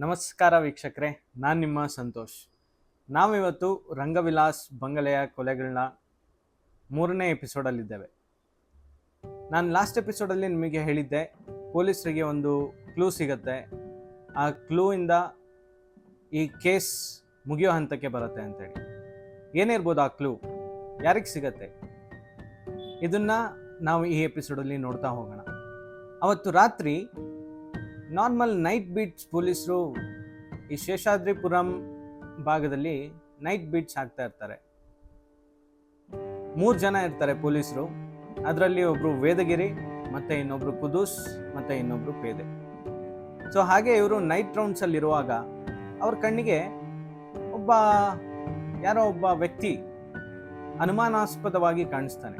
ನಮಸ್ಕಾರ ವೀಕ್ಷಕರೇ, ನಾನು ನಿಮ್ಮ ಸಂತೋಷ್. ನಾವಿವತ್ತು ರಂಗವಿಲಾಸ್ ಬಂಗಲೆಯ ಕೊಲೆಗಳನ್ನ ಮೂರನೇ ಎಪಿಸೋಡಲ್ಲಿದ್ದೇವೆ. ನಾನು ಲಾಸ್ಟ್ ಎಪಿಸೋಡಲ್ಲಿ ನಿಮಗೆ ಹೇಳಿದ್ದೆ, ಪೊಲೀಸರಿಗೆ ಒಂದು ಕ್ಲೂ ಸಿಗತ್ತೆ. ಆ ಕ್ಲೂ ಇಂದ ಈ ಕೇಸ್ ಮುಗಿಯೋ ಹಂತಕ್ಕೆ ಬರುತ್ತೆ ಅಂತೇಳಿ. ಏನಿರ್ಬೋದು ಆ ಕ್ಲೂ ಯಾರಿಗೆ ಸಿಗತ್ತೆ? ಇದನ್ನು ನಾವು ಈ ಎಪಿಸೋಡಲ್ಲಿ ನೋಡ್ತಾ ಹೋಗೋಣ. ಅವತ್ತು ರಾತ್ರಿ ನಾರ್ಮಲ್ ನೈಟ್ ಬೀಟ್ಸ್ ಪೊಲೀಸರು ಈ ಶೇಷಾದ್ರಿಪುರಂ ಭಾಗದಲ್ಲಿ ನೈಟ್ ಬೀಟ್ಸ್ ಹಾಕ್ತಾ ಇರ್ತಾರೆ. ಮೂರು ಜನ ಇರ್ತಾರೆ ಪೊಲೀಸರು. ಅದರಲ್ಲಿ ಒಬ್ಬರು ವೇದಗಿರಿ, ಮತ್ತೆ ಇನ್ನೊಬ್ರು ಕುದೂಸ್, ಮತ್ತೆ ಇನ್ನೊಬ್ರು ಪೇದೆ. ಸೊ ಹಾಗೆ ಇವರು ನೈಟ್ ರೌಂಡ್ಸ್ ಅಲ್ಲಿ ಇರುವಾಗ ಅವ್ರ ಕಣ್ಣಿಗೆ ಒಬ್ಬ, ಯಾರೋ ಒಬ್ಬ ವ್ಯಕ್ತಿ ಅನುಮಾನಾಸ್ಪದವಾಗಿ ಕಾಣಿಸ್ತಾನೆ.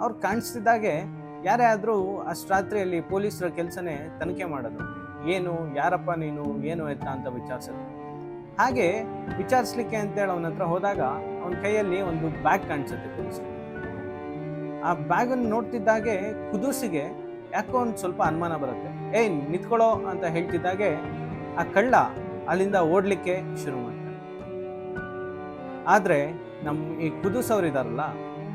ಅವ್ರು ಕಾಣಿಸ್ತಿದ್ದಾಗೆ ಯಾರೇ ಆದರೂ ಅಷ್ಟು ರಾತ್ರಿಯಲ್ಲಿ ಪೊಲೀಸರ ಕೆಲಸನೇ ತನಿಖೆ ಮಾಡೋದು. ಏನು, ಯಾರಪ್ಪ ನೀನು, ಏನು ಎತ್ತ ಅಂತ ವಿಚಾರಿಸೋದು. ಹಾಗೆ ವಿಚಾರಿಸ್ಲಿಕ್ಕೆ ಅಂತೇಳಿ ಅವನ ಹತ್ರ ಹೋದಾಗ ಅವನ ಕೈಯಲ್ಲಿ ಒಂದು ಬ್ಯಾಗ್ ಕಾಣಿಸುತ್ತೆ ಪೊಲೀಸರಿಗೆ. ಆ ಬ್ಯಾಗನ್ನು ನೋಡ್ತಿದ್ದಾಗೆ ಕುದುಸಿಗೆ ಯಾಕೋ ಒಂದು ಸ್ವಲ್ಪ ಅನುಮಾನ ಬರುತ್ತೆ. ಏಯ್, ನಿಂತ್ಕೊಳ್ಳೋ ಅಂತ ಹೇಳ್ತಿದ್ದಾಗೆ ಆ ಕಳ್ಳ ಅಲ್ಲಿಂದ ಓಡಲಿಕ್ಕೆ ಶುರು ಮಾಡ್ತಾನೆ ಆದರೆ ನಮ್ಮ ಈ ಕುದುಸ್ ಅವ್ರು ಇದಾರಲ್ಲ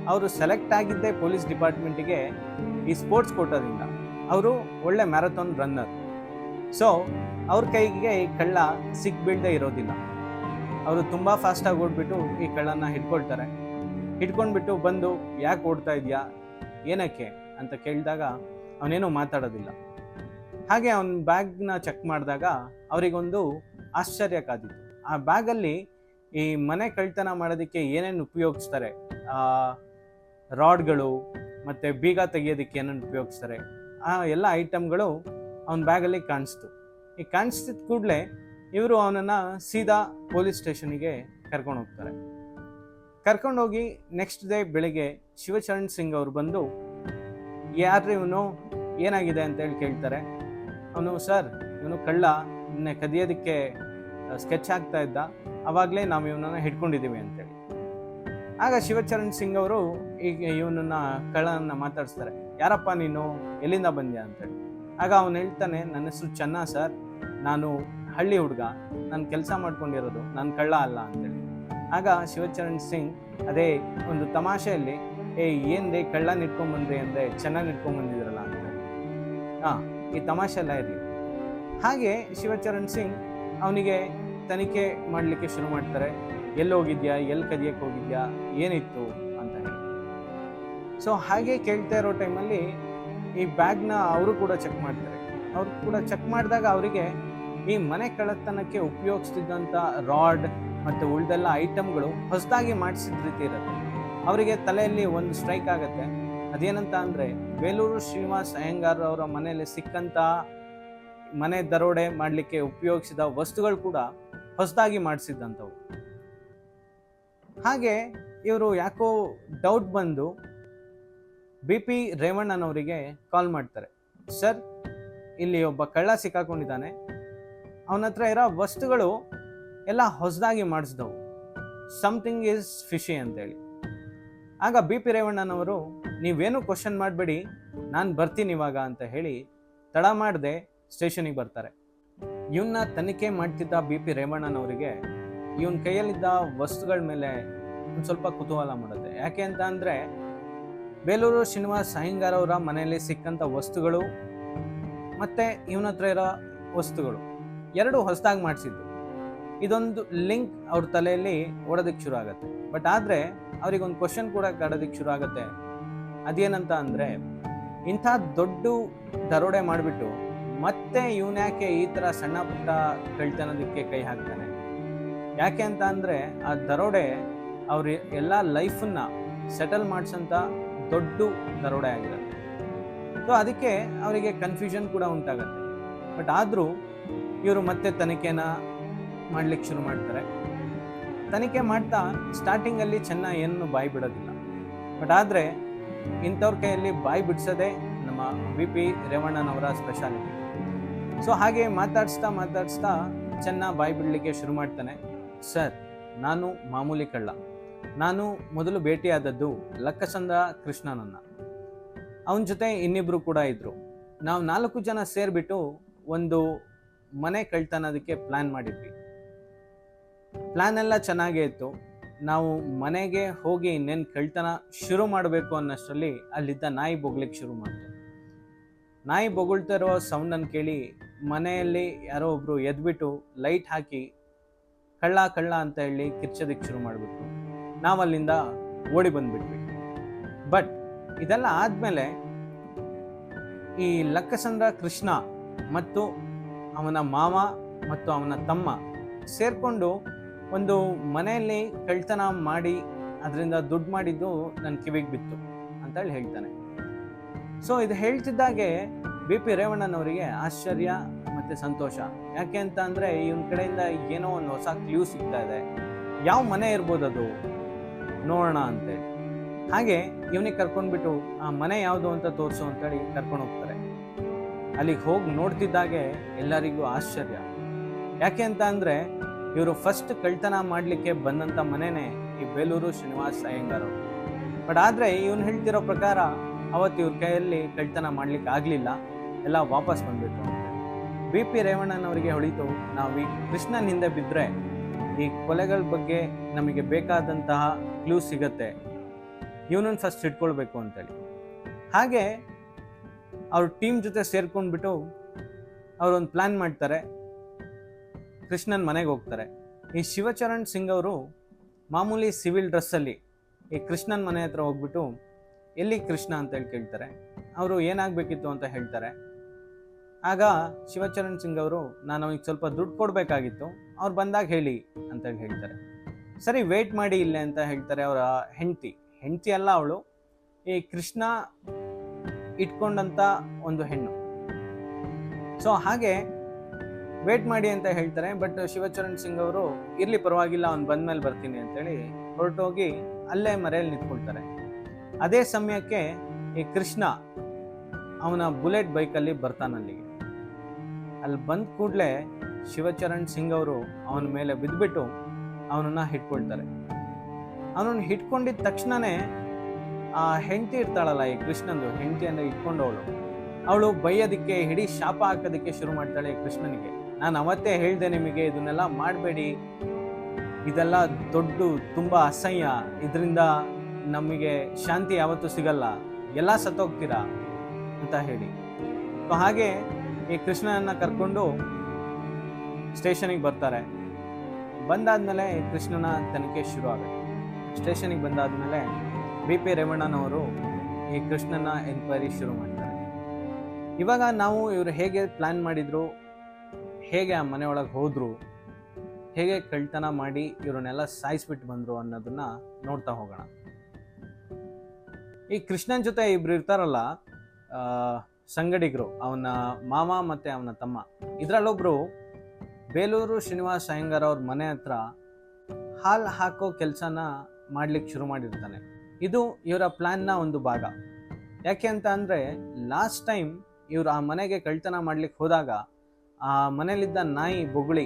ಅವರು ಸೆಲೆಕ್ಟ್ ಆಗಿದ್ದೇ ಪೊಲೀಸ್ ಡಿಪಾರ್ಟ್ಮೆಂಟಿಗೆ ಈ ಸ್ಪೋರ್ಟ್ಸ್ ಕೋಟಾದಿಂದ. ಅವರು ಒಳ್ಳೆ ಮ್ಯಾರಥಾನ್ ರನ್ನರ್. ಸೊ ಅವ್ರ ಕೈಗೆ ಈ ಕಳ್ಳ ಸಿಕ್ಬೀಳ್ದೆ ಇರೋದಿಲ್ಲ. ಅವರು ತುಂಬ ಫಾಸ್ಟಾಗಿ ಓಡ್ಬಿಟ್ಟು ಈ ಕಳ್ಳನ ಹಿಡ್ಕೊಳ್ತಾರೆ. ಹಿಡ್ಕೊಂಡ್ಬಿಟ್ಟು ಬಂದು, ಯಾಕೆ ಓಡ್ತಾ ಇದೆಯಾ? ಏನಕ್ಕೆ? ಅಂತ ಕೇಳಿದಾಗ ಅವನೇನು ಮಾತಾಡೋದಿಲ್ಲ. ಹಾಗೆ ಅವನ ಬ್ಯಾಗ್ನ ಚೆಕ್ ಮಾಡಿದಾಗ ಅವರಿಗೊಂದು ಆಶ್ಚರ್ಯ ಕಾದಿತ್ತು ಆ ಬ್ಯಾಗಲ್ಲಿ ಈ ಮನೆ ಕಳ್ತನ ಮಾಡೋದಕ್ಕೆ ಏನೇನು ಉಪಯೋಗಿಸ್ತಾರೆ? ರಾಡ್ಗಳು ಮತ್ತು ಬೀಗ ತೆಗಿಯೋದಕ್ಕೆ ಏನನ್ನು ಉಪಯೋಗಿಸ್ತಾರೆ? ಆ ಎಲ್ಲ ಐಟಮ್ಗಳು ಅವನ ಬ್ಯಾಗಲ್ಲಿ ಕಾಣಿಸ್ತು. ಈ ಕಾಣಿಸ್ತಿದ್ದ ಕೂಡಲೇ ಇವರು ಅವನನ್ನು ಸೀದಾ ಪೊಲೀಸ್ ಸ್ಟೇಷನಿಗೆ ಕರ್ಕೊಂಡು ಹೋಗ್ತಾರೆ. ಕರ್ಕೊಂಡೋಗಿ ನೆಕ್ಸ್ಟ್ ಡೇ ಬೆಳಿಗ್ಗೆ ಶಿವಚರಣ್ ಸಿಂಗ್ ಅವರು ಬಂದು ಯಾರು ಇವನು? ಏನಾಗಿದೆ ಅಂತ ಹೇಳಿ ಕೇಳ್ತಾರೆ. ಅವನು, ಸರ್, ಇವನು ಕಳ್ಳ. ನಿನ್ನೆ ಕದಿಯೋದಕ್ಕೆ ಸ್ಕೆಚ್ ಆಗ್ತಾ ಇದ್ದ. ಅವಾಗಲೇ ನಾವು ಇವನನ್ನು ಹಿಡ್ಕೊಂಡಿದ್ದೀವಿ ಅಂತೇಳಿ ಆಗ ಶಿವಚರಣ್ ಸಿಂಗ್ ಅವರು ಈಗ ಇವನನ್ನ ಕಳ್ಳನನ್ನ ಮಾತಾಡಿಸ್ತಾರೆ. ಯಾರಪ್ಪ ನೀನು? ಎಲ್ಲಿಂದ ಬಂದ್ಯಾ ಅಂತೇಳಿ. ಆಗ ಅವನು ಹೇಳ್ತಾನೆ, ನನ್ನ ಹೆಸರು ಚೆನ್ನ ಸರ್. ನಾನು ಹಳ್ಳಿ ಹುಡುಗ. ನಾನು ಕೆಲಸ ಮಾಡ್ಕೊಂಡಿರೋದು. ನಾನು ಕಳ್ಳ ಅಲ್ಲ ಅಂತೇಳಿ. ಆಗ ಶಿವಚರಣ್ ಸಿಂಗ್, ಅದೇ, ಒಂದು ತಮಾಷೆಯಲ್ಲಿ, ಏ, ಏನ್ರಿ ಕಳ್ಳ ನಿಟ್ಕೊಂಡ್ಬಂದ್ರಿ ಅಂದರೆ ಚೆನ್ನಾಗಿ ನಿಟ್ಕೊಂಡ್ಬಂದಿದ್ರಲ್ಲ ಅಂತ ಹಾಂ ಈ ತಮಾಷೆ ಎಲ್ಲ ಇರಲಿ. ಹಾಗೆ ಶಿವಚರಣ್ ಸಿಂಗ್ ಅವನಿಗೆ ತನಿಖೆ ಮಾಡಲಿಕ್ಕೆ ಶುರು ಮಾಡ್ತಾರೆ. ಎಲ್ಲಿ ಹೋಗಿದ್ಯಾ, ಎಲ್ಲಿ ಕದಿಯಕ್ಕೆ ಹೋಗಿದ್ಯಾ, ಏನಿತ್ತು ಅಂತ ಹೇಳಿ. ಸೊ ಹಾಗೆ ಕೇಳ್ತಾ ಇರೋ ಟೈಮಲ್ಲಿ ಈ ಬ್ಯಾಗ್ನ ಅವರು ಕೂಡ ಚೆಕ್ ಮಾಡ್ತಾರೆ. ಅವ್ರು ಕೂಡ ಚೆಕ್ ಮಾಡಿದಾಗ ಅವರಿಗೆ ಈ ಮನೆ ಕಳ್ಳತನಕ್ಕೆ ಉಪಯೋಗಿಸ್ತಿದ್ದಂಥ ರಾಡ್ ಮತ್ತು ಉಳಿದೆಲ್ಲ ಐಟಮ್ಗಳು ಹೊಸದಾಗಿ ಮಾಡಿಸಿದ ರೀತಿ ಇರುತ್ತೆ. ಅವರಿಗೆ ತಲೆಯಲ್ಲಿ ಒಂದು ಸ್ಟ್ರೈಕ್ ಆಗುತ್ತೆ. ಅದೇನಂತ ಅಂದರೆ, ಬೇಲೂರು ಶ್ರೀನಿವಾಸ್ ಅಯ್ಯಂಗಾರ್ ಅವರ ಮನೆಯಲ್ಲಿ ಸಿಕ್ಕಂಥ ಮನೆ ದರೋಡೆ ಮಾಡಲಿಕ್ಕೆ ಉಪಯೋಗಿಸಿದ ವಸ್ತುಗಳು ಕೂಡ ಹೊಸದಾಗಿ ಮಾಡಿಸಿದ್ದಂಥವು. ಹಾಗೆ ಇವರು ಯಾಕೋ ಡೌಟ್ ಬಂದು ಬಿ ಪಿ ರೇವಣ್ಣನವರಿಗೆ ಕಾಲ್ ಮಾಡ್ತಾರೆ. ಸರ್ ಇಲ್ಲಿ ಒಬ್ಬ ಕಳ್ಳ ಸಿಕ್ಕಾಕೊಂಡಿದ್ದಾನೆ. ಅವನ ಹತ್ರ ಇರೋ ವಸ್ತುಗಳು ಎಲ್ಲ ಹೊಸದಾಗಿ ಮಾಡಿಸ್ದವು. ಸಮಥಿಂಗ್ ಈಸ್ ಫಿಶಿ ಅಂತೇಳಿ. ಆಗ ಬಿ ಪಿ ರೇವಣ್ಣನವರು, ನೀವೇನು ಕ್ವಶನ್ ಮಾಡಬೇಡಿ, ನಾನು ಬರ್ತೀನಿ ಇವಾಗ ಅಂತ ಹೇಳಿ ತಡ ಮಾಡದೆ ಸ್ಟೇಷನಿಗೆ ಬರ್ತಾರೆ. ಇವನ್ನ ತನಿಖೆ ಮಾಡ್ತಿದ್ದ ಬಿ ಪಿ ರೇವಣ್ಣನವರಿಗೆ ಇವನ ಕೈಯಲ್ಲಿದ್ದ ವಸ್ತುಗಳ ಮೇಲೆ ಒಂದು ಸ್ವಲ್ಪ ಕುತೂಹಲ ಮಾಡುತ್ತೆ. ಯಾಕೆ ಅಂತ ಅಂದರೆ, ಬೇಲೂರು ಶ್ರೀನಿವಾಸ್ ಅಯ್ಯಂಗಾರ್ ಅವರ ಮನೆಯಲ್ಲಿ ಸಿಕ್ಕಂಥ ವಸ್ತುಗಳು ಮತ್ತು ಇವನ ಹತ್ರ ಇರೋ ವಸ್ತುಗಳು ಎರಡು ಹೊಸದಾಗಿ ಮಾಡಿಸಿದ್ದು. ಇದೊಂದು ಲಿಂಕ್ ಅವ್ರ ತಲೆಯಲ್ಲಿ ಓಡೋದಕ್ಕೆ ಶುರು ಆಗುತ್ತೆ. ಬಟ್ ಆದರೆ ಅವ್ರಿಗೊಂದು ಕ್ವಶನ್ ಕೂಡ ಕಾಡೋದಕ್ಕೆ ಶುರು ಆಗುತ್ತೆ. ಅದೇನಂತ ಅಂದರೆ, ಇಂಥ ದೊಡ್ಡ ದರೋಡೆ ಮಾಡಿಬಿಟ್ಟು ಮತ್ತೆ ಇವನ್ಯಾಕೆ ಈ ಥರ ಸಣ್ಣ ಪುಟ್ಟ ಕಳ್ತನದಕ್ಕೆ ಕೈ ಹಾಕ್ತಾನೆ? ಯಾಕೆ ಅಂತ ಅಂದರೆ ಆ ದರೋಡೆ ಅವ್ರ ಎಲ್ಲ ಲೈಫನ್ನ ಸೆಟಲ್ ಮಾಡಿಸೋಂಥ ದೊಡ್ಡ ದರೋಡೆ ಆಗಿರುತ್ತೆ ಸೊ ಅದಕ್ಕೆ ಅವರಿಗೆ ಕನ್ಫ್ಯೂಷನ್ ಕೂಡ ಉಂಟಾಗತ್ತೆ. ಬಟ್ ಆದರೂ ಇವರು ಮತ್ತೆ ತನಿಖೆನ ಮಾಡ್ಲಿಕ್ಕೆ ಶುರು ಮಾಡ್ತಾರೆ. ತನಿಖೆ ಮಾಡ್ತಾ ಸ್ಟಾರ್ಟಿಂಗಲ್ಲಿ ಚೆನ್ನಾಗಿ ಏನು ಬಾಯಿ ಬಿಡೋದಿಲ್ಲ. ಬಟ್ ಆದರೆ ಇಂಥವ್ರ ಕೈಯಲ್ಲಿ ಬಾಯಿ ಬಿಡಿಸೋದೇ ನಮ್ಮ ವಿ ಪಿ ರೇವಣ್ಣನವರ ಸ್ಪೆಷಾಲಿಟಿ ಸೊ ಹಾಗೆ ಮಾತಾಡಿಸ್ತಾ ಮಾತಾಡಿಸ್ತಾ ಚೆನ್ನಾಗಿ ಬಾಯಿ ಬಿಡಲಿಕ್ಕೆ ಶುರು ಮಾಡ್ತಾನೆ. ಸರ್, ನಾನು ಮಾಮೂಲಿ ಕಳ್ಳ. ನಾನು ಮೊದಲು ಭೇಟಿಯಾದದ್ದು ಲಕ್ಕಸಂದ್ರ ಕೃಷ್ಣನನ್ನ. ಅವನ ಜೊತೆ ಇನ್ನಿಬ್ರು ಕೂಡ ಇದ್ದರು ನಾವು ನಾಲ್ಕು ಜನ ಸೇರಿಬಿಟ್ಟು ಒಂದು ಮನೆ ಕಳ್ತನೋದಕ್ಕೆ ಪ್ಲ್ಯಾನ್ ಮಾಡಿದ್ವಿ. ಪ್ಲ್ಯಾನ್ ಎಲ್ಲ ಚೆನ್ನಾಗೇ ಇತ್ತು. ನಾವು ಮನೆಗೆ ಹೋಗಿ ಇನ್ನೇನು ಕಳ್ತನ ಶುರು ಮಾಡಬೇಕು ಅನ್ನೋಷ್ಟರಲ್ಲಿ ಅಲ್ಲಿದ್ದ ನಾಯಿ ಬೊಗ್ಲಿಕ್ಕೆ ಶುರು ಮಾಡ್ತು. ನಾಯಿ ಬೊಗಳ್ತಾ ಇರೋ ಸೌಂಡನ್ನು ಕೇಳಿ ಮನೆಯಲ್ಲಿ ಯಾರೋ ಒಬ್ಬರು ಎದ್ಬಿಟ್ಟು ಲೈಟ್ ಹಾಕಿ ಕಳ್ಳ ಕಳ್ಳ ಅಂತ ಹೇಳಿ ಕಿರ್ಚೋದಕ್ಕೆ ಶುರು ಮಾಡಿಬಿಟ್ರು. ನಾವು ಅಲ್ಲಿಂದ ಓಡಿ ಬಂದ್ಬಿಟ್ವಿ. ಬಟ್ ಇದೆಲ್ಲ ಆದಮೇಲೆ ಈ ಲಕ್ಕಸಂದ್ರ ಕೃಷ್ಣ ಮತ್ತು ಅವನ ಮಾವ ಮತ್ತು ಅವನ ತಮ್ಮ ಸೇರಿಕೊಂಡು ಒಂದು ಮನೆಯಲ್ಲಿ ಕಳ್ತನ ಮಾಡಿ ಅದರಿಂದ ದುಡ್ಡು ಮಾಡಿದ್ದು ನನ್ನ ಕಿವಿಗೆ ಬಿತ್ತು ಅಂತೇಳಿ ಹೇಳ್ತಾನೆ. ಸೊ ಇದು ಹೇಳ್ತಿದ್ದಾಗೆ ಬಿ ಪಿ ರೇವಣ್ಣನವರಿಗೆ ಆಶ್ಚರ್ಯ ಮತ್ತು ಸಂತೋಷ. ಯಾಕೆ ಅಂತ ಅಂದರೆ ಇವನ ಕಡೆಯಿಂದ ಏನೋ ಒಂದು ಹೊಸ ಕ್ಲೂ ಸಿಗ್ತಾ ಇದೆ. ಯಾವ ಮನೆ ಇರ್ಬೋದು ಅದು? ನೋಡೋಣ ಅಂತೇಳಿ ಹಾಗೆ ಇವನಿಗೆ ಕರ್ಕೊಂಡ್ಬಿಟ್ಟು ಆ ಮನೆ ಯಾವುದು ಅಂತ ತೋರಿಸು ಅಂತೇಳಿ ಕರ್ಕೊಂಡು ಹೋಗ್ತಾರೆ. ಅಲ್ಲಿಗೆ ಹೋಗಿ ನೋಡ್ತಿದ್ದಾಗೆ ಎಲ್ಲರಿಗೂ ಆಶ್ಚರ್ಯ. ಯಾಕೆ ಅಂತ ಅಂದರೆ ಇವರು ಫಸ್ಟ್ ಕಳ್ತನ ಮಾಡಲಿಕ್ಕೆ ಬಂದಂಥ ಮನೆನೇ ಈ ಬೇಲೂರು ಶ್ರೀನಿವಾಸ್ ಅಯ್ಯಂಗಾರ್ ಬಟ್ ಆದರೆ ಇವನು ಹೇಳ್ತಿರೋ ಪ್ರಕಾರ ಅವತ್ತು ಇವ್ರ ಕೈಯಲ್ಲಿ ಕಳ್ತನ ಮಾಡ್ಲಿಕ್ಕೆ ಆಗಲಿಲ್ಲ ಎಲ್ಲ ವಾಪಸ್ ಬಂದ್ಬಿಟ್ರು. B P ರೇವಣ್ಣನವರಿಗೆ ಹೊಳಿತು. ನಾವು ಈ ಕೃಷ್ಣನ ಹಿಂದೆ ಬಿದ್ದರೆ ಈ ಕೊಲೆಗಳ ಬಗ್ಗೆ ನಮಗೆ ಬೇಕಾದಂತಹ ಕ್ಲೂ ಸಿಗತ್ತೆ. ಇವನನ್ನು ಫಸ್ಟ್ ಇಟ್ಕೊಳ್ಬೇಕು ಅಂತೇಳಿ. ಹಾಗೆ ಅವ್ರ ಟೀಮ್ ಜೊತೆ ಸೇರ್ಕೊಂಡ್ಬಿಟ್ಟು ಅವರೊಂದು ಪ್ಲ್ಯಾನ್ ಮಾಡ್ತಾರೆ. ಕೃಷ್ಣನ ಮನೆಗೆ ಹೋಗ್ತಾರೆ. ಈ ಶಿವಚರಣ್ ಸಿಂಗ್ ಅವರು ಮಾಮೂಲಿ ಸಿವಿಲ್ ಡ್ರೆಸ್ಸಲ್ಲಿ ಈ ಕೃಷ್ಣನ ಮನೆ ಹತ್ರ ಹೋಗ್ಬಿಟ್ಟು ಎಲ್ಲಿ ಕೃಷ್ಣ ಅಂತೇಳಿ ಕೇಳ್ತಾರೆ. ಅವರು ಏನಾಗಬೇಕಿತ್ತು ಅಂತ ಹೇಳ್ತಾರೆ. ಆಗ ಶಿವಚರಣ್ ಸಿಂಗ್ ಅವರು, ನಾನು ಅವ್ನಿಗೆ ಸ್ವಲ್ಪ ದುಡ್ಡು ಕೊಡಬೇಕಾಗಿತ್ತು, ಅವ್ರು ಬಂದಾಗ ಹೇಳಿ ಅಂತ ಹೇಳ್ತಾರೆ. ಸರಿ ವೇಟ್ ಮಾಡಿ ಇಲ್ಲೇ ಅಂತ ಹೇಳ್ತಾರೆ ಅವರ ಹೆಂಡತಿ. ಹೆಂಡತಿ ಅಲ್ಲ ಅವಳು. ಈ ಕೃಷ್ಣ ಇಟ್ಕೊಂಡಂಥ ಒಂದು ಹೆಣ್ಣು. ಸೊ ಹಾಗೆ ವೇಟ್ ಮಾಡಿ ಅಂತ ಹೇಳ್ತಾರೆ ಬಟ್ ಶಿವಚರಣ್ ಸಿಂಗ್ ಅವರು, ಇರ್ಲಿ ಪರವಾಗಿಲ್ಲ, ಅವ್ನು ಬಂದ್ಮೇಲೆ ಬರ್ತೀನಿ ಅಂತೇಳಿ ಹೊರಟೋಗಿ ಅಲ್ಲೇ ಮರೆಯಲ್ಲಿ ನಿಂತ್ಕೊಳ್ತಾರೆ. ಅದೇ ಸಮಯಕ್ಕೆ ಈ ಕೃಷ್ಣ ಅವನ ಬುಲೆಟ್ ಬೈಕಲ್ಲಿ ಬರ್ತಾನೆ ಅಲ್ಲಿಗೆ. ಅಲ್ಲಿ ಬಂದ ಕೂಡಲೇ ಶಿವಚರಣ್ ಸಿಂಗ್ ಅವರು ಅವನ ಮೇಲೆ ಬಿದ್ದುಬಿಟ್ಟು ಅವನನ್ನು ಹಿಟ್ಕೊಳ್ತಾರೆ ಅವನನ್ನು ಹಿಟ್ಕೊಂಡಿದ್ದ ತಕ್ಷಣವೇ ಆ ಹೆಂಡತಿ ಇರ್ತಾಳಲ್ಲ ಈ ಕೃಷ್ಣಂದು, ಹೆಂಡತಿಯನ್ನು ಇಟ್ಕೊಂಡವಳು ಅವಳು ಬೈಯೋದಕ್ಕೆ, ಹಿಡಿ ಶಾಪ ಹಾಕೋದಕ್ಕೆ ಶುರು ಮಾಡ್ತಾಳೆ ಕೃಷ್ಣನಿಗೆ. ನಾನು ಅವತ್ತೇ ಹೇಳಿದೆ ನಿಮಗೆ, ಇದನ್ನೆಲ್ಲ ಮಾಡಬೇಡಿ. ಇದೆಲ್ಲ ದೊಡ್ಡ, ತುಂಬ ಅಸಹ್ಯ. ಇದರಿಂದ ನಮಗೆ ಶಾಂತಿ ಯಾವತ್ತೂ ಸಿಗಲ್ಲ. ಎಲ್ಲ ಸತ್ತೋಗ್ತೀರಾ? ಅಂತ ಹೇಳಿ. ಸೊ ಹಾಗೆ ಈ ಕೃಷ್ಣನನ್ನು ಕರ್ಕೊಂಡು ಸ್ಟೇಷನಿಗೆ ಬರ್ತಾರೆ. ಬಂದಾದಮೇಲೆ ಈ ಕೃಷ್ಣನ ತನಿಖೆ ಶುರು ಆಗುತ್ತೆ ಸ್ಟೇಷನಿಗೆ ಬಂದಾದಮೇಲೆ ಬಿ ಪಿ ರೇವಣ್ಣನವರು ಈ ಕೃಷ್ಣನ ಎನ್ಕ್ವೈರಿ ಶುರು ಮಾಡ್ತಾರೆ. ಇವಾಗ ನಾವು ಇವರು ಹೇಗೆ ಪ್ಲ್ಯಾನ್ ಮಾಡಿದ್ರು, ಹೇಗೆ ಆ ಮನೆಯೊಳಗೆ ಹೋದರು, ಹೇಗೆ ಕಳ್ತನ ಮಾಡಿ ಇವ್ರನ್ನೆಲ್ಲ ಸಾಯಿಸ್ಬಿಟ್ಟು ಬಂದರು ಅನ್ನೋದನ್ನ ನೋಡ್ತಾ ಹೋಗೋಣ. ಈ ಕೃಷ್ಣನ ಜೊತೆ ಇಬ್ರು ಇರ್ತಾರಲ್ಲ ಸಂಗಡಿಗರು, ಅವನ ಮಾಮ ಮತ್ತು ಅವನ ತಮ್ಮ. ಇದರಲ್ಲೊಬ್ಬರು ಬೇಲೂರು ಶ್ರೀನಿವಾಸ್ ಅಯ್ಯಂಗಾರ್ ಅವ್ರ ಮನೆ ಹತ್ರ ಹಾಲು ಹಾಕೋ ಕೆಲಸನ ಮಾಡ್ಲಿಕ್ಕೆ ಶುರು ಮಾಡಿರ್ತಾನೆ. ಇದು ಇವರ ಪ್ಲ್ಯಾನ್ನ ಒಂದು ಭಾಗ. ಯಾಕೆ ಅಂತ ಅಂದರೆ, ಲಾಸ್ಟ್ ಟೈಮ್ ಇವರು ಆ ಮನೆಗೆ ಕಳ್ತನ ಮಾಡ್ಲಿಕ್ಕೆ ಹೋದಾಗ, ಆ ಮನೇಲಿದ್ದ ನಾಯಿ ಬೊಗುಳಿ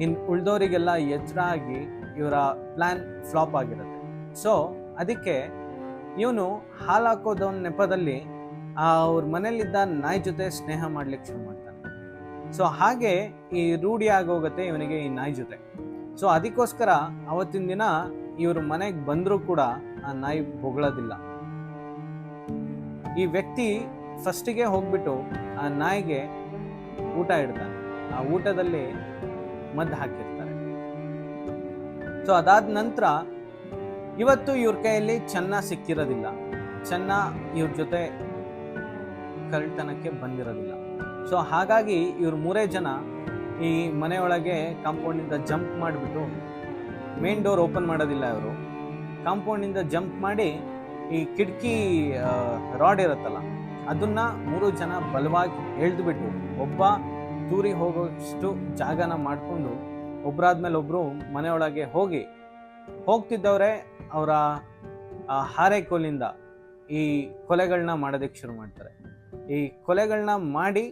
ಇನ್ನು ಉಳ್ದೋರಿಗೆಲ್ಲ ಎಚ್ಚರ ಆಗಿ ಇವರ ಪ್ಲ್ಯಾನ್ ಫ್ಲಾಪ್ ಆಗಿರುತ್ತೆ. ಸೊ, ಅದಕ್ಕೆ ಇವನು ಹಾಲು ಹಾಕೋದೊಂದು ನೆಪದಲ್ಲಿ ಅವ್ರ ಮನೇಲಿದ್ದ ನಾಯಿ ಜೊತೆ ಸ್ನೇಹ ಮಾಡ್ಲಿಕ್ಕೆ ಶುರು ಮಾಡ್ತಾನೆ. ಸೊ ಹಾಗೆ ಈ ರೂಢಿ ಆಗೋಗುತ್ತೆ ಇವನಿಗೆ ಈ ನಾಯಿ ಜೊತೆ. ಸೊ ಅದಕ್ಕೋಸ್ಕರ ಅವತ್ತಿನ ದಿನ ಇವ್ರ ಮನೆಗೆ ಬಂದರೂ ಕೂಡ ಆ ನಾಯಿ ಬೊಗಳೋದಿಲ್ಲ. ಈ ವ್ಯಕ್ತಿ ಫಸ್ಟಿಗೆ ಹೋಗ್ಬಿಟ್ಟು ಆ ನಾಯಿಗೆ ಊಟ ಇಡ್ತಾನೆ. ಆ ಊಟದಲ್ಲಿ ಮದ್ದು ಹಾಕಿರ್ತಾರೆ. ಸೊ ಅದಾದ ನಂತರ ಇವತ್ತು ಇವ್ರ ಕೈಯಲ್ಲಿ ಚೆನ್ನ ಸಿಕ್ಕಿರೋದಿಲ್ಲ. ಚೆನ್ನ ಇವ್ರ ಜೊತೆ ಕಳ್ತನಕ್ಕೆ ಬಂದಿರೋದಿಲ್ಲ. ಸೊ ಹಾಗಾಗಿ ಇವ್ರ ಮೂರೇ ಜನ ಈ ಮನೆಯೊಳಗೆ ಕಾಂಪೌಂಡಿಂದ ಜಂಪ್ ಮಾಡಿಬಿಟ್ಟು ಮೇನ್ ಡೋರ್ ಓಪನ್ ಮಾಡೋದಿಲ್ಲ ಇವರು. ಕಾಂಪೌಂಡಿಂದ ಜಂಪ್ ಮಾಡಿ ಈ ಕಿಟಕಿ ರಾಡ್ ಇರುತ್ತಲ್ಲ, ಅದನ್ನ ಮೂರು ಜನ ಬಲವಾಗಿ ಎಳೆದುಬಿಟ್ಟು ಒಬ್ಬ ದೂರಿ ಹೋಗೋಷ್ಟು ಜಾಗನ ಮಾಡಿಕೊಂಡು ಒಬ್ರಾದ್ಮೇಲೆ ಒಬ್ಬರು ಮನೆಯೊಳಗೆ ಹೋಗಿ ಹೋಗ್ತಿದ್ದವರೇ ಅವರ ಹಾರೈಕೋಲಿಂದ ಈ ಕೊಲೆಗಳನ್ನ ಮಾಡೋದಕ್ಕೆ ಶುರು ಮಾಡ್ತಾರೆ. ಈ ಕೊಲೆಗಳನ್ನ ಮಾಡಿ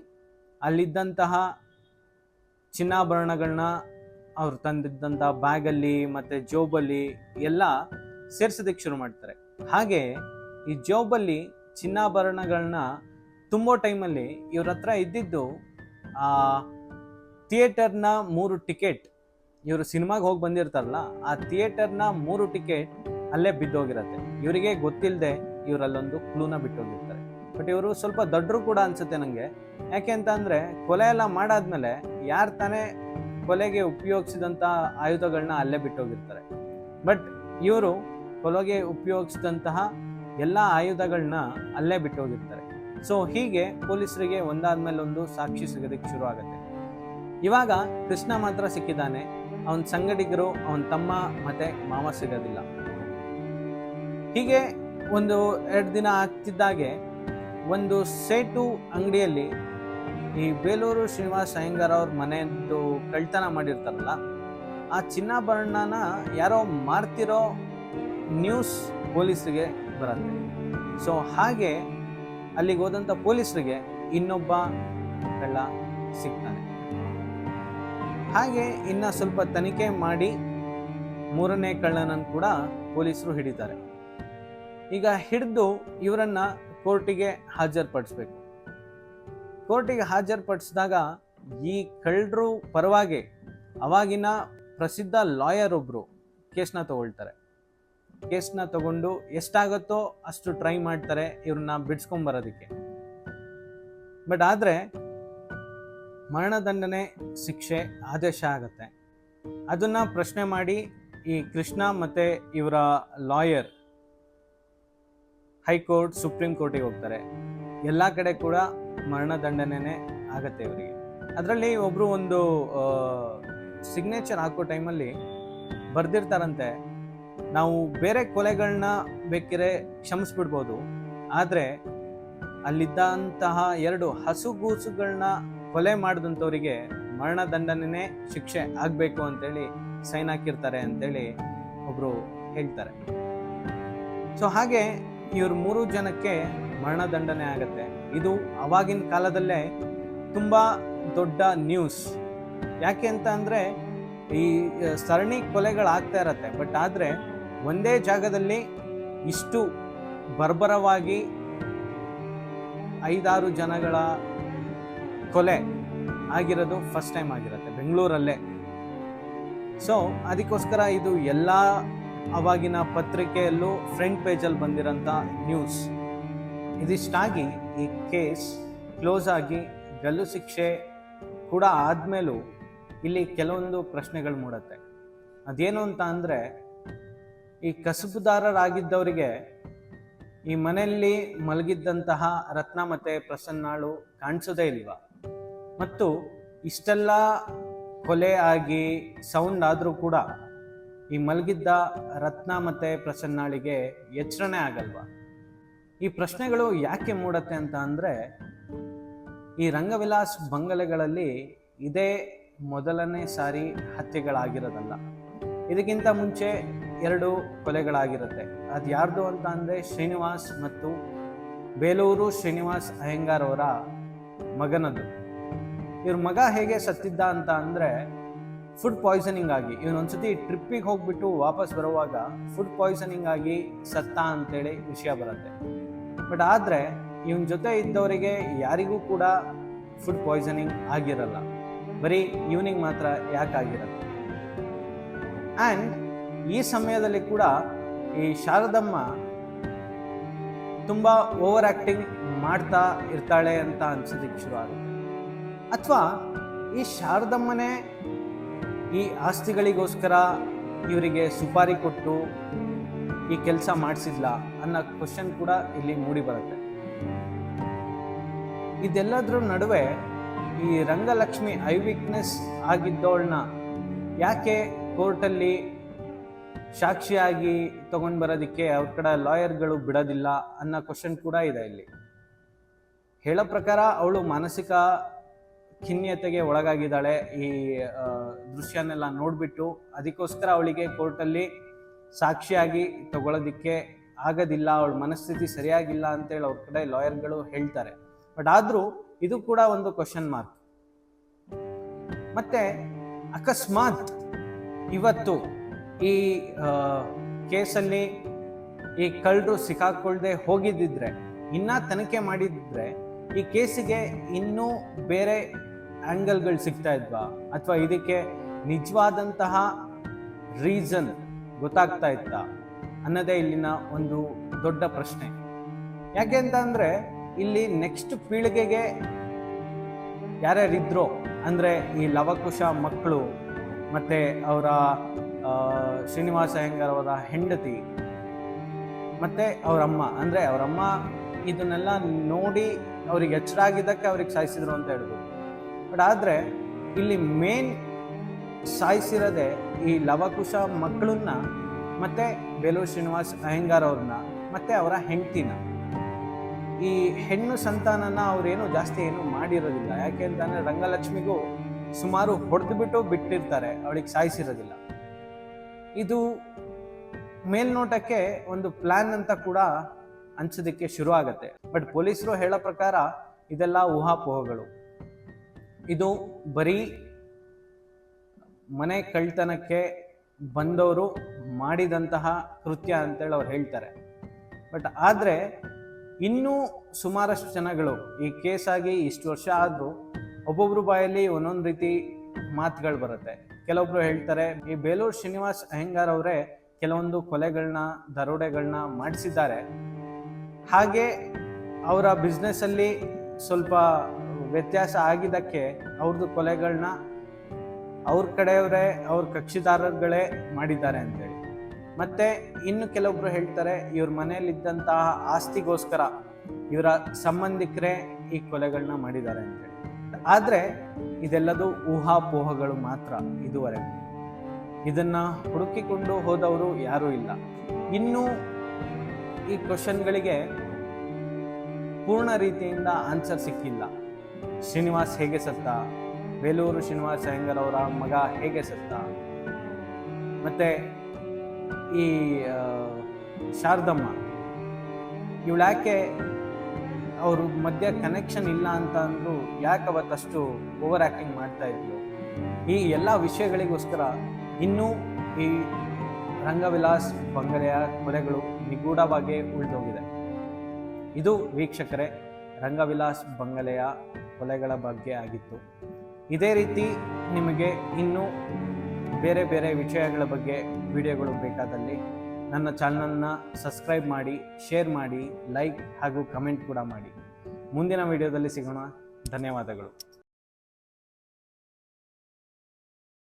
ಅಲ್ಲಿದ್ದಂತಹ ಚಿನ್ನಾಭರಣಗಳನ್ನ ಅವ್ರು ತಂದಿದ್ದಂಥ ಬ್ಯಾಗಲ್ಲಿ ಮತ್ತು ಜೋಬಲ್ಲಿ ಎಲ್ಲ ಸೇರಿಸೋದಕ್ಕೆ ಶುರು ಮಾಡ್ತಾರೆ. ಹಾಗೆ ಈ ಜೋಬಲ್ಲಿ ಚಿನ್ನಾಭರಣಗಳನ್ನ ತುಂಬೋ ಟೈಮಲ್ಲಿ ಇವ್ರ ಹತ್ರ ಇದ್ದಿದ್ದು, ಆ ಥಿಯೇಟರ್ನ ಮೂರು ಟಿಕೆಟ್, ಇವರು ಸಿನಿಮಾಗೆ ಹೋಗಿ ಬಂದಿರ್ತಾರಲ್ಲ, ಆ ಥಿಯೇಟರ್ನ ಮೂರು ಟಿಕೆಟ್ ಅಲ್ಲೇ ಬಿದ್ದೋಗಿರತ್ತೆ. ಇವರಿಗೆ ಗೊತ್ತಿಲ್ಲದೆ ಇವರಲ್ಲೊಂದು ಕ್ಲೂನ ಬಿಟ್ಟೋಗಿರ್ತಾರೆ ಬಟ್ ಇವರು ಸ್ವಲ್ಪ ದೊಡ್ಡರು ಕೂಡ ಅನ್ಸುತ್ತೆ ನನಗೆ ಯಾಕೆ ಅಂತ ಅಂದರೆ ಕೊಲೆ ಎಲ್ಲ ಮಾಡಾದ್ಮೇಲೆ ಯಾರು ತಾನೇ ಕೊಲೆಗೆ ಉಪಯೋಗಿಸಿದಂಥ ಆಯುಧಗಳನ್ನ ಅಲ್ಲೇ ಬಿಟ್ಟೋಗಿರ್ತಾರೆ. ಬಟ್ ಇವರು ಕೊಲೆಗೆ ಉಪಯೋಗಿಸಿದಂತಹ ಎಲ್ಲ ಆಯುಧಗಳನ್ನ ಅಲ್ಲೇ ಬಿಟ್ಟೋಗಿರ್ತಾರೆ. ಸೊ ಹೀಗೆ ಪೊಲೀಸರಿಗೆ ಒಂದಾದ್ಮೇಲೆ ಒಂದು ಸಾಕ್ಷಿ ಸಿಗೋದಕ್ಕೆ ಶುರು ಆಗುತ್ತೆ. ಇವಾಗ ಕೃಷ್ಣ ಮಾತ್ರ ಸಿಕ್ಕಿದ್ದಾನೆ. ಅವನ ಸಂಗಡಿಗರು, ಅವನ ತಮ್ಮ ಮತ್ತೆ ಮಾವ ಸಿಗೋದಿಲ್ಲ. ಹೀಗೆ ಒಂದು ಎರಡು ದಿನ ಆಗ್ತಿದ್ದಾಗೆ ಒಂದು ಸೇಟು ಅಂಗಡಿಯಲ್ಲಿ ಈ ಬೇಲೂರು ಶ್ರೀನಿವಾಸ ಅಯ್ಯಂಗಾರ್ ಅವ್ರ ಮನೆಯದ್ದು ಕಳ್ತನ ಮಾಡಿರ್ತಾರಲ್ಲ, ಆ ಚಿನ್ನಾಭರಣನ ಯಾರೋ ಮಾರ್ತಿರೋ ನ್ಯೂಸ್ ಪೊಲೀಸರಿಗೆ ಬರುತ್ತೆ. ಸೊ ಹಾಗೆ ಅಲ್ಲಿಗೆ ಹೋದಂಥ ಪೊಲೀಸರಿಗೆ ಇನ್ನೊಬ್ಬ ಕಳ್ಳ ಸಿಗ್ತಾನೆ. ಹಾಗೆ ಇನ್ನ ಸ್ವಲ್ಪ ತನಿಖೆ ಮಾಡಿ ಮೂರನೇ ಕಳ್ಳನನ್ನು ಕೂಡ ಪೊಲೀಸರು ಹಿಡಿತಾರೆ. ಈಗ ಹಿಡಿದು ಇವರನ್ನ ಕೋರ್ಟಿಗೆ ಹಾಜರುಪಡಿಸ್ಬೇಕು. ಕೋರ್ಟಿಗೆ ಹಾಜರ್ಪಡಿಸಿದಾಗ ಈ ಕಳ್ಳರು ಪರವಾಗಿ ಅವಾಗಿನ ಪ್ರಸಿದ್ಧ ಲಾಯರ್ ಒಬ್ಬರು ಕೇಸ್ನ ತಗೊಳ್ತಾರೆ. ಕೇಸ್ನ ತಗೊಂಡು ಎಷ್ಟಾಗುತ್ತೋ ಅಷ್ಟು ಟ್ರೈ ಮಾಡ್ತಾರೆ ಇವ್ರನ್ನ ಬಿಡ್ಸ್ಕೊಂಬರೋದಕ್ಕೆ. ಬಟ್ ಆದರೆ ಮರಣದಂಡನೆ ಶಿಕ್ಷೆ ಆದೇಶ ಆಗುತ್ತೆ. ಅದನ್ನ ಪ್ರಶ್ನೆ ಮಾಡಿ ಈ ಕೃಷ್ಣ ಮತ್ತೆ ಇವರ ಲಾಯರ್ ಹೈಕೋರ್ಟ್, ಸುಪ್ರೀಂ ಕೋರ್ಟಿಗೆ ಹೋಗ್ತಾರೆ. ಎಲ್ಲ ಕಡೆ ಕೂಡ ಮರಣದಂಡನೆ ಆಗತ್ತೆ ಇವರಿಗೆ. ಅದರಲ್ಲಿ ಒಬ್ಬರು ಒಂದು ಸಿಗ್ನೇಚರ್ ಹಾಕೋ ಟೈಮಲ್ಲಿ ಬರ್ದಿರ್ತಾರಂತೆ. ನಾವು ಬೇರೆ ಕೊಲೆಗಳನ್ನ ಬೇಕಿದ್ರೆ ಕ್ಷಮಿಸ್ಬಿಡ್ಬೋದು. ಆದರೆ ಅಲ್ಲಿದ್ದಂತಹ ಎರಡು ಹಸುಗೂಸುಗಳನ್ನ ಕೊಲೆ ಮಾಡಿದಂಥವರಿಗೆ ಮರಣದಂಡನೆ ಶಿಕ್ಷೆ ಆಗಬೇಕು ಅಂತೇಳಿ ಸೈನ್ ಹಾಕಿರ್ತಾರೆ ಅಂತೇಳಿ ಒಬ್ಬರು ಹೇಳ್ತಾರೆ. ಸೊ ಹಾಗೆ ಇವ್ರ ಮೂರು ಜನಕ್ಕೆ ಮರಣದಂಡನೆ ಆಗತ್ತೆ. ಇದು ಅವಾಗಿನ ಕಾಲದಲ್ಲೇ ತುಂಬ ದೊಡ್ಡ ನ್ಯೂಸ್. ಯಾಕೆ ಅಂತ ಅಂದರೆ ಈ ಸರಣಿ ಕೊಲೆಗಳಾಗ್ತಾ ಇರತ್ತೆ. ಬಟ್ ಆದರೆ ಒಂದೇ ಜಾಗದಲ್ಲಿ ಇಷ್ಟು ಬರ್ಬರವಾಗಿ ಐದಾರು ಜನಗಳ ಕೊಲೆ ಆಗಿರೋದು ಫಸ್ಟ್ ಟೈಮ್ ಆಗಿರುತ್ತೆ, ಬೆಂಗಳೂರಲ್ಲೇ. ಸೊ, ಅದಕ್ಕೋಸ್ಕರ ಇದು ಎಲ್ಲ ಅವಾಗಿನ ಪತ್ರಿಕೆಯಲ್ಲೂ ಫ್ರಂಟ್ ಪೇಜಲ್ಲಿ ಬಂದಿರೋಂಥ ನ್ಯೂಸ್. ಇದಿಷ್ಟಾಗಿ ಈ ಕೇಸ್ ಕ್ಲೋಸ್ ಆಗಿ ಗಲ್ಲು ಶಿಕ್ಷೆ ಕೂಡ ಆದಮೇಲೂ ಇಲ್ಲಿ ಕೆಲವೊಂದು ಪ್ರಶ್ನೆಗಳು ಮೂಡುತ್ತೆ. ಅದೇನು ಅಂತ ಅಂದರೆ, ಈ ಕಸುಬುದಾರರಾಗಿದ್ದವರಿಗೆ ಈ ಮನೆಯಲ್ಲಿ ಮಲಗಿದ್ದಂತಹ ರತ್ನ ಮತ್ತೆ ಪ್ರಸನ್ನಾಳು ಕಾಣಿಸೋದೇ ಇಲ್ವಾ? ಮತ್ತು ಇಷ್ಟೆಲ್ಲ ಕೊಲೆ ಆಗಿ ಸೌಂಡ್ ಆದರೂ ಕೂಡ ಈ ಮಲಗಿದ್ದ ರತ್ನ ಮತ್ತೆ ಪ್ರಸನ್ನಾಳಿಗೆ ಎಚ್ಚರನೇ ಆಗಲ್ವಾ? ಈ ಪ್ರಶ್ನೆಗಳು ಯಾಕೆ ಮೂಡತ್ತೆ ಅಂತ ಅಂದರೆ, ಈ ರಂಗವಿಲಾಸ್ ಬಂಗಲೆಗಳಲ್ಲಿ ಇದೇ ಮೊದಲನೇ ಸಾರಿ ಹತ್ಯೆಗಳಾಗಿರೋದಲ್ಲ. ಇದಕ್ಕಿಂತ ಮುಂಚೆ ಎರಡು ಕೊಲೆಗಳಾಗಿರುತ್ತೆ. ಅದು ಯಾರ್ದು ಅಂತ ಅಂದರೆ ಶ್ರೀನಿವಾಸ್ ಮತ್ತು ಬೇಲೂರು ಶ್ರೀನಿವಾಸ್ ಅಯ್ಯಂಗಾರ್ ಅವರ ಮಗನದು ಇವ್ರ ಮಗ ಹೇಗೆ ಸತ್ತಿದ್ದ ಅಂತ ಅಂದರೆ ಫುಡ್ ಪಾಯ್ಸನಿಂಗ್ ಆಗಿ ಇವನೊಂದ್ಸತಿ ಟ್ರಿಪ್ಪಿಗೆ ಹೋಗ್ಬಿಟ್ಟು ವಾಪಸ್ ಬರುವಾಗ ಫುಡ್ ಪಾಯ್ಸನಿಂಗ್ ಆಗಿ ಸತ್ತ ಅಂತೇಳಿ ವಿಷಯ ಬರುತ್ತೆ. ಬಟ್ ಆದರೆ, ಇವನ ಜೊತೆ ಇದ್ದವರಿಗೆ ಯಾರಿಗೂ ಕೂಡ ಫುಡ್ ಪಾಯ್ಸನಿಂಗ್ ಆಗಿರಲ್ಲ. ಬರೀ ಇವನಿಗೆ ಮಾತ್ರ ಯಾಕಾಗಿರಲ್ಲ ಆ್ಯಂಡ್ ಈ ಸಮಯದಲ್ಲಿ ಕೂಡ ಈ ಶಾರದಮ್ಮ ತುಂಬ ಓವರ್ ಆ್ಯಕ್ಟಿಂಗ್ ಮಾಡ್ತಾ ಇರ್ತಾಳೆ ಅಂತ ಅನ್ಸೋದಕ್ಕೆ ಶುರು ಆಗುತ್ತೆ. ಅಥವಾ ಈ ಶಾರದಮ್ಮನೇ ಈ ಆಸ್ತಿಗಳಿಗೋಸ್ಕರ ಇವರಿಗೆ ಸುಪಾರಿ ಕೊಟ್ಟು ಈ ಕೆಲಸ ಮಾಡಿಸಿದ್ಲ ಅನ್ನೋ ಕ್ವಶನ್ ಕೂಡ ಇಲ್ಲಿ ಮೂಡಿ ಬರುತ್ತೆ. ಇದೆಲ್ಲದ್ರ ನಡುವೆ ಈ ರಂಗಲಕ್ಷ್ಮಿ ಐ ವಿಕ್ನೆಸ್ ಆಗಿದ್ದವಳನ್ನ ಯಾಕೆ ಕೋರ್ಟಲ್ಲಿ ಸಾಕ್ಷಿಯಾಗಿ ತಗೊಂಡು ಬರೋದಕ್ಕೆ ಅವ್ರ ಕಡೆ ಲಾಯರ್ಗಳು ಬಿಡೋದಿಲ್ಲ ಅನ್ನೋ ಕ್ವಶನ್ ಕೂಡ ಇದೆ ಇಲ್ಲಿ. ಹೇಳೋ ಪ್ರಕಾರ ಅವಳು ಮಾನಸಿಕ ಖಿನ್ಯತೆಗೆ ಒಳಗಾಗಿದ್ದಾಳೆ ಈ ದೃಶ್ಯನೆಲ್ಲ ನೋಡಿಬಿಟ್ಟು ಅದಕ್ಕೋಸ್ಕರ ಅವಳಿಗೆ ಕೋರ್ಟಲ್ಲಿ ಸಾಕ್ಷಿಯಾಗಿ ತಗೊಳ್ಳೋದಿಕ್ಕೆ ಆಗೋದಿಲ್ಲ, ಅವಳ ಮನಸ್ಥಿತಿ ಸರಿಯಾಗಿಲ್ಲ ಅಂತೇಳಿ ಅವ್ರ ಕಡೆ ಲಾಯರ್ಗಳು ಹೇಳ್ತಾರೆ. ಬಟ್ ಆದರೂ ಇದು ಕೂಡ ಒಂದು ಕ್ವಶನ್ ಮಾರ್ಕ್ ಮತ್ತೆ ಅಕಸ್ಮಾತ್ ಇವತ್ತು ಈ ಕೇಸಲ್ಲಿ ಈ ಕಳ್ಳರು ಸಿಕ್ಕಾಕೊಳ್ಳದೆ ಹೋಗಿದ್ದಿದ್ರೆ, ಇನ್ನೂ ತನಿಖೆ ಮಾಡಿದ್ರೆ ಈ ಕೇಸಿಗೆ ಇನ್ನೂ ಬೇರೆ ಆ್ಯಂಗಲ್ಗಳು ಸಿಗ್ತಾ ಇದ್ವಾ? ಅಥವಾ ಇದಕ್ಕೆ ನಿಜವಾದಂತಹ ರೀಸನ್ ಗೊತ್ತಾಗ್ತಾ ಇತ್ತಾ? ಅನ್ನೋದೇ ಇಲ್ಲಿನ ಒಂದು ದೊಡ್ಡ ಪ್ರಶ್ನೆ. ಯಾಕೆ ಅಂದರೆ, ಇಲ್ಲಿ ನೆಕ್ಸ್ಟ್ ಪೀಳಿಗೆಗೆ ಯಾರ್ಯಾರಿದ್ರೋ, ಅಂದರೆ ಈ ಲವಕುಶ ಮಕ್ಕಳು, ಮತ್ತು ಅವರ ಶ್ರೀನಿವಾಸ ಅಯ್ಯಂಗಾರ್ ಅವರ ಹೆಂಡತಿ, ಮತ್ತು ಅವರಮ್ಮ, ಅಂದರೆ ಅವರಮ್ಮ ಇದನ್ನೆಲ್ಲ ನೋಡಿ ಅವ್ರಿಗೆ ಎಚ್ಚರಾಗಿದ್ದಕ್ಕೆ ಅವ್ರಿಗೆ ಸಾಯಿಸಿದ್ರು ಅಂತ ಹೇಳ್ಬೋದು. ಬಟ್ ಆದರೆ, ಇಲ್ಲಿ ಮೇನ್ ಸಾಯಿಸಿರೋದೆ ಈ ಲವಕುಶ ಮಕ್ಕಳನ್ನ, ಮತ್ತು ಬೇಲೂರು ಶ್ರೀನಿವಾಸ್ ಅಯ್ಯಂಗಾರ್ ಅವ್ರನ್ನ, ಮತ್ತು ಅವರ ಹೆಂಡತಿನ. ಈ ಹೆಣ್ಣು ಸಂತಾನನ ಅವರೇನು ಜಾಸ್ತಿ ಏನು ಮಾಡಿರೋದಿಲ್ಲ. ಯಾಕೆ ಅಂತಂದರೆ ರಂಗಲಕ್ಷ್ಮಿಗೂ ಸುಮಾರು ಹೊಡೆದು ಬಿಟ್ಟು ಬಿಟ್ಟಿರ್ತಾರೆ, ಅವಳಿಗೆ ಸಾಯಿಸಿರೋದಿಲ್ಲ. ಇದು ಮೇಲ್ನೋಟಕ್ಕೆ ಒಂದು ಪ್ಲಾನ್ ಅಂತ ಕೂಡ ಹಂಚೋದಕ್ಕೆ ಶುರು ಆಗತ್ತೆ ಬಟ್ ಪೊಲೀಸರು ಹೇಳೋ ಪ್ರಕಾರ ಇದೆಲ್ಲ ಊಹಾಪೋಹಗಳು. ಇದು ಬರೀ ಮನೆ ಕಳ್ತನಕ್ಕೆ ಬಂದವರು ಮಾಡಿದಂತಹ ಕೃತ್ಯ ಅಂತೇಳಿ ಅವ್ರು ಹೇಳ್ತಾರೆ. ಬಟ್ ಆದರೆ ಇನ್ನೂ ಸುಮಾರಷ್ಟು ಜನಗಳು ಈ ಕೇಸಾಗಿ ಇಷ್ಟು ವರ್ಷ ಆದರೂ ಒಬ್ಬೊಬ್ರು ಬಾಯಲ್ಲಿ ಒಂದೊಂದು ರೀತಿ ಮಾತುಗಳು ಬರುತ್ತೆ. ಕೆಲವೊಬ್ರು ಹೇಳ್ತಾರೆ, ಈ ಬೇಲೂರು ಶ್ರೀನಿವಾಸ್ ಅಯ್ಯಂಗಾರ್ ಅವರೇ ಕೆಲವೊಂದು ಕೊಲೆಗಳನ್ನ ದರೋಡೆಗಳನ್ನ ಮಾಡಿಸಿದ್ದಾರೆ. ಹಾಗೆ ಅವರ ಬಿಸ್ನೆಸ್ಸಲ್ಲಿ ಸ್ವಲ್ಪ ವ್ಯತ್ಯಾಸ ಆಗಿದ್ದಕ್ಕೆ ಅವ್ರದ್ದು ಕೊಲೆಗಳನ್ನ ಅವ್ರ ಕಡೆಯವರೇ, ಅವ್ರ ಕಕ್ಷಿದಾರರುಗಳೇ ಮಾಡಿದ್ದಾರೆ ಅಂತೇಳಿ. ಮತ್ತೆ ಇನ್ನು ಕೆಲವೊಬ್ರು ಹೇಳ್ತಾರೆ, ಇವ್ರ ಮನೆಯಲ್ಲಿದ್ದಂತಹ ಆಸ್ತಿಗೋಸ್ಕರ ಇವರ ಸಂಬಂಧಿಕರೇ ಈ ಕೊಲೆಗಳನ್ನ ಮಾಡಿದ್ದಾರೆ ಅಂತೇಳಿ. ಆದರೆ ಇದೆಲ್ಲದು ಊಹಾಪೋಹಗಳು ಮಾತ್ರ ಇದುವರೆಗೂ. ಇದನ್ನ ಹುಡುಕಿಕೊಂಡು ಹೋದವರು ಯಾರೂ ಇಲ್ಲ. ಇನ್ನು ಈ ಕ್ವಶನ್ಗಳಿಗೆ ಪೂರ್ಣ ರೀತಿಯಿಂದ ಆನ್ಸರ್ ಸಿಕ್ಕಿಲ್ಲ. ಶ್ರೀನಿವಾಸ್ ಹೇಗೆ ಸತ್ತ? ಬೇಲೂರು ಶ್ರೀನಿವಾಸ ಅಯ್ಯಂಗರ್ ಅವರ ಮಗ ಹೇಗೆ ಸತ್ತ? ಮತ್ತೆ ಈ ಶಾರದಮ್ಮ ಇವಳ್ಯಾಕೆ ಅವರು ಮಧ್ಯ ಕನೆಕ್ಷನ್ ಇಲ್ಲ ಅಂತ ಅಂದ್ರು ಯಾಕೆ ಅವತ್ತಷ್ಟು ಓವರ್ ಆ್ಯಕ್ಟಿಂಗ್ ಮಾಡ್ತಾ ಇದ್ರು ಈ ಎಲ್ಲ ವಿಷಯಗಳಿಗೋಸ್ಕರ ಇನ್ನೂ ಈ ರಂಗವಿಲಾಸ್ ಬಂಗಲೆಯ ಕೊಲೆಗಳು ನಿಗೂಢವಾಗಿ ಉಳಿದೋಗಿದೆ. ಇದು ವೀಕ್ಷಕರೇ ರಂಗವಿಲಾಸ್ ಬಂಗಲೆಯ ಕೊಲೆಗಳ ಬಗ್ಗೆ ಆಗಿತ್ತು. ಇದೇ ರೀತಿ ನಿಮಗೆ ಇನ್ನೂ ಬೇರೆ ಬೇರೆ ವಿಷಯಗಳ ಬಗ್ಗೆ ವಿಡಿಯೋಗಳು ಬೇಕಾದಲ್ಲಿ ನನ್ನ ಚಾನಲನ್ನು ಸಬ್ಸ್ಕ್ರೈಬ್ ಮಾಡಿ, ಶೇರ್ ಮಾಡಿ, ಲೈಕ್ ಹಾಗೂ ಕಮೆಂಟ್ ಕೂಡ ಮಾಡಿ. ಮುಂದಿನ ವಿಡಿಯೋದಲ್ಲಿ ಸಿಗೋಣ. ಧನ್ಯವಾದಗಳು.